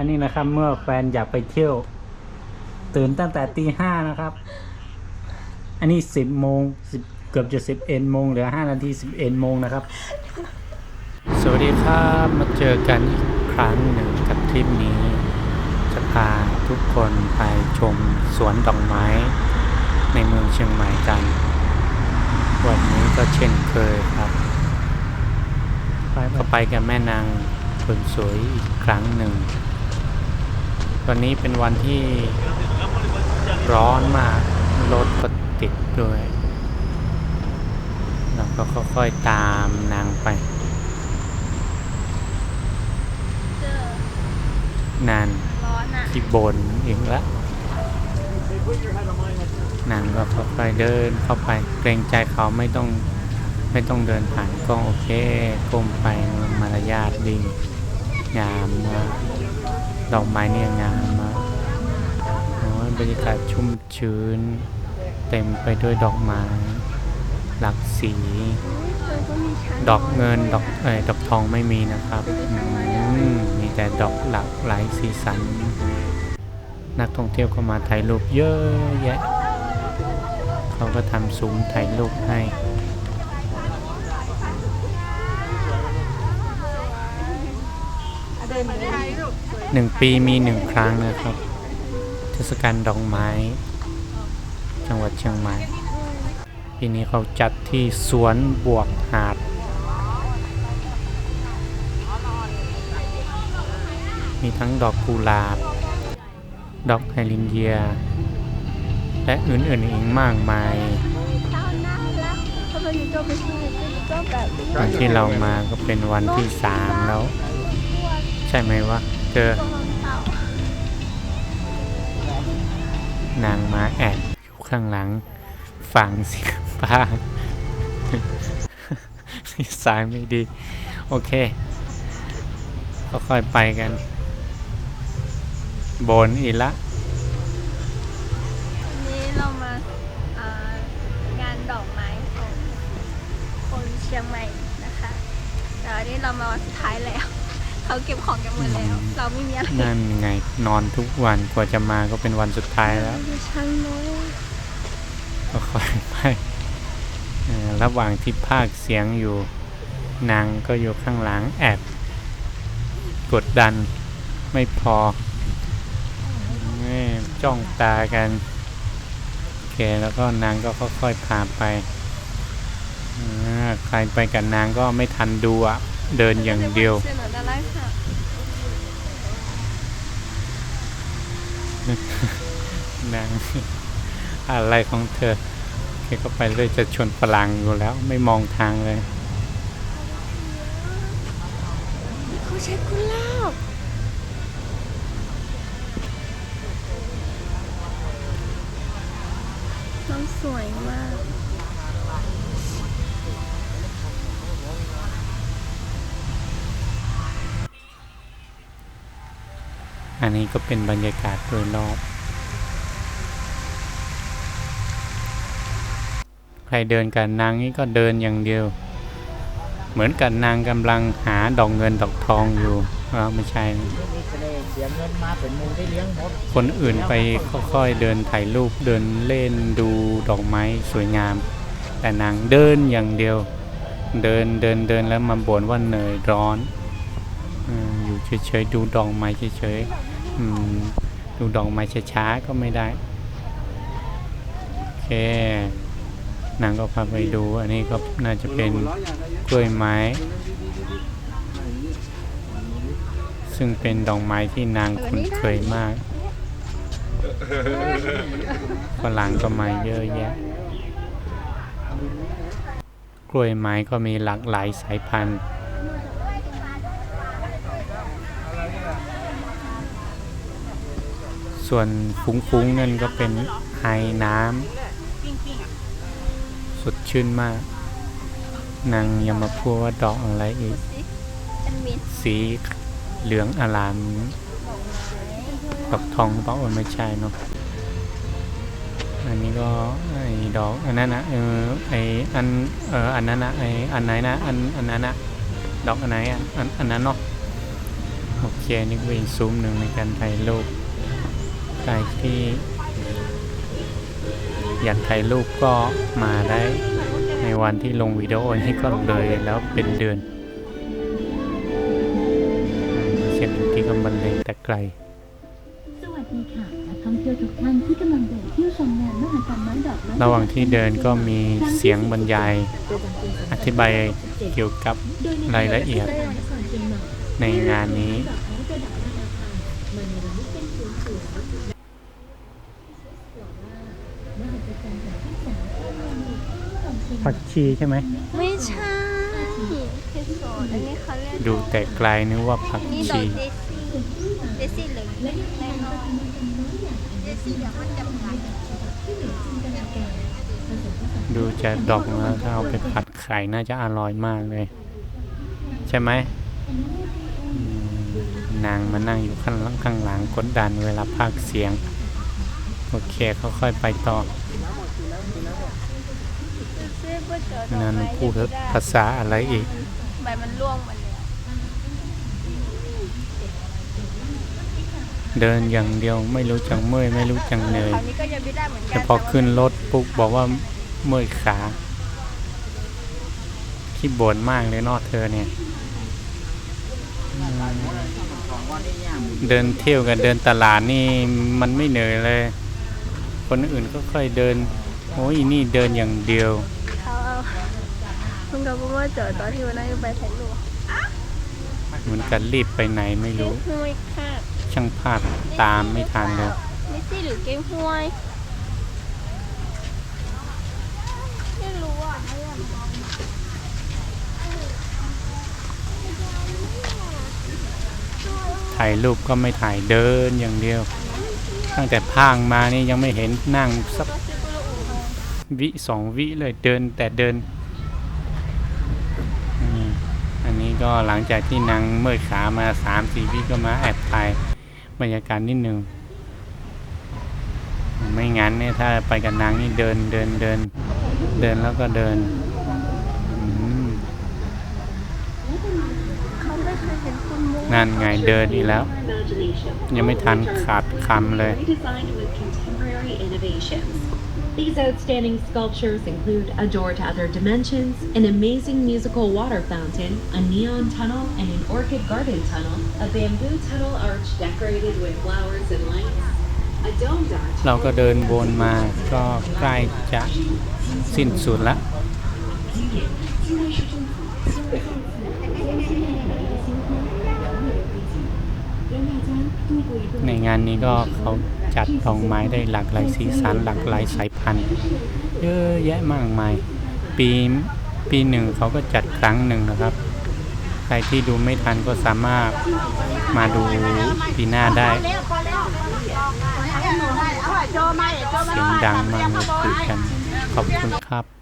อันนี้นะครับ เมื่อแฟนอยากไปเที่ยว ตื่นตั้งแต่ตีห้านะครับ อันนี้สิบโมงสิบเกือบจะสิบเอ็ดโมงเหลือห้านาทีสิบเอ็ดโมงนะครับ สวัสดีครับมาเจอกันอีกครั้งหนึ่งกับทริปนี้ จะพาทุกคนไปชมสวนดอกไม้ ในเมืองเชียงใหม่กัน วันนี้ก็เช่นเคยครับก็ไปกับแม่นางคนสวยอีกครั้งหนึ่ง วันนี้เป็นวันที่ร้อนมาก รถก็ติดด้วย เราก็ค่อยๆตามนางไปเจอนานร้อนอะที่บนอีกแล้วนางก็ค่อยๆเดินเข้าไป เกรงใจเขาไม่ต้องไม่ต้องเดินผ่านก็โอเคก้มไปมารยาทดีงามมาก ดอกไม้เนี่ยงามมากโอ้ยบรรยากาศชุ่มชื้น เต็มไปด้วยดอกไม้ หลากสีมันก็มีช้างดอกเงินดอกเอ่ยดอกทองไม่มีนะครับอืมมีแต่ดอกหลากหลายสีสัน นักท่องเที่ยวก็มาถ่ายรูปเยอะแยะ เขาก็ทำซุ้มถ่ายรูปให้ หนึ่งปีมีหนึ่งครั้งนะครับ เทศกาลดอกไม้ จังหวัดเชียงใหม่ ปีนี้เขาจัดที่สวนบวกหาด มีทั้งดอกกุหลาบ ดอกไฮลินเยีย และอื่นๆอีกมากมายต้าน่ารักถ้ามันมีตัวเป็นผู้ก็แบบวันที่เรามาก็เป็นวันที่สามแล้ว ใช่ไหมวะ เจอนางมาแอบอยู่ข้างหลัง ฟังสียงป้าสายไม่ดี โอเค ก็ค่อยไปกัน บนอีละวันนี้เรามาางานดอกไม้ของคนเชียงใหม่นะคะแต่วันนี้เรามาวันสุดท้ายแล้ว เขาเก็บของกันหมดแล้ว เราไม่มีอะไรนั่นไงนอนทุกวันกว่าจะมาก็เป็นวันสุดท้ายแล้วดูช่างน้อยก็ค่อยไปเอ่อระหว่างที่ภาคเสียงอยู่นางก็อยู่ข้างหลังแอบกดดันไม่พอแม่จ้องตากันโอเคแล้วก็นางก็ค่อยๆพาไปอ่าใครไปกับนางก็ไม่ทันดูอะ เดินอย่างเดียวเสนอดาราค่ะนางอะไรของเธอแกก็ไปเลยจะชวนฝรั่งอยู่แล้วไม่มองทางเลยเขาใช้กุหลาบน้องสวยมาก อันนี้ก็เป็นบรรยากาศโดยรอบ ใครเดินกับนางนี่ก็เดินอย่างเดียว เหมือนกับนางกำลังหาดอกเงินดอกทองอยู่อ้าไม่ใช่นะคนอื่นไปค่อยๆเดินถ่ายรูปเดินเล่นดูดอกไม้สวยงาม แต่นางเดินอย่างเดียว เดินเดินเดินแล้วมาบ่นว่าเหนื่อยร้อน อยู่เฉยๆดูดอกไม้เฉยๆดูดอกไม้ช้าๆก็ไม่ได้โอเคนางก็พาไปดู อันนี้ก็น่าจะเป็นกล้วยไม้ ซึ่งเป็นดอกไม้ที่นางคุ้นเคยมากฝรั่งก็มาเยอะแยะ กล้วยไม้ก็มีหลากหลายสายพันธุ์ ส่วนฟุ้งๆนั่นก็เป็นไฮน้ำสดชื่นมาก นางยังมาพูดว่าดอกอะไรอีก สีเหลืองอลามดอกทองเปล่าไม่ใช่เนาะอันนี้ก็ไอ้ดอกอันนั้นนะเออไออันเอออันนั้นนะไออันไหนนะอันอันนั้นนะดอกอันไหนอะอันอันนั้นเนาะโอเคนี่ก็อีกซุ้มหนึ่งในการถ่ายรูป รที่อยากถ่ายรูปก็มาได้ในวันที่ลงวิดีโอนี้ก็เลยแล้วเป็นเดือนอืมเสียงดนตรีก็บรรเลงแต่ไกล สวัสดีค่ะนักท่องเที่ยวทุกท่านที่กำลังเดินเที่ยวชมงานมหกรรมไม้ดอกไม้ระหว่างที่เดินก็มีเสียงบรรยาย อธิบายเกี่ยวกับรายละเอียดในงานนี้ ผักชีใช่ไหม ไม่ใช่เห็ดสดอันนี้เขาเรียกดูแต่ไกลนึกว่าผักนี่ดอชี กเดซี่เดซี่เหลืองแน่นอนเดซี่เหลืองมันจะขายดูจะดอกแล้วถ้าเอาไปผัดไข่น่าจะอร่อยมากเลย ใช่ไหมอืมนางมานั่งอยู่ข้างหลังข้างหลังกดดันเวลาพากย์เสียง โอเคค่อยๆไปต่อ นั้นพูดภาษาอะไรอีกใบมันร่วงหมดเลยเดินอย่างเดียวไม่รู้จังเมื่อยไม่รู้จังเหนื่อยแต่พอขึ้นรถปุ๊บบอกว่าเมื่อยขาขี้บ่นมากเลยนอะเธอเนี่ย เดินเที่ยวกับเดินตลาดนี่มันไม่เหนื่อยเลย คนอื่นก็ค่อยเดิน โอ้ยนี่เดินอย่างเดียว เขาเอาคุณกับพ่อเจอตอนที่วันนั้นไปถ่ายรูปเหมือนกันรีบไปไหนไม่รู้เก๊กฮวยค่ะช่างภาพตามไม่ทันเลยเดซี่หรือเก๊กฮวย ไม่รู้อะถ่ายรูปก็ไม่ถ่ายเดินอย่างเดียว ตั้งแต่พางมานี่ยังไม่เห็นนั่งสักวิสองวิเลยเดินแต่เดินอืมอันนี้ ก็หลังจากที่นางเมื่อยขามาสามสี่วิก็มาแอบถ่ายบรรยากาศนิดนึง ไม่งั้นเนี่ยถ้าไปกับนางนี่เดินเดินเดินเดินแล้วก็เดินนั่นไงเดินอีกแล้ว ยังไม่ทันขาดคำเลย These outstanding sculptures include a door to other dimensions, an amazing musical water fountain, a neon tunnel, and an orchid garden tunnel, a bamboo tunnel arch decorated with flowers and lights, a dome arch. เราก็เดินวนมาก็ใกล้จะสิ้นสุดละ ในงานนี้ก็เขา จัดดอกไม้ได้หลากหลายสีสันหลากหลายสายพันธุ์เยอะแยะมากมาย ปีปีหนึ่งเขาก็จัดครั้งหนึ่งนะครับ ใครที่ดูไม่ทันก็สามารถมาดูปีหน้าได้เสียงดังมากเลยคุยกันขอบคุณครับ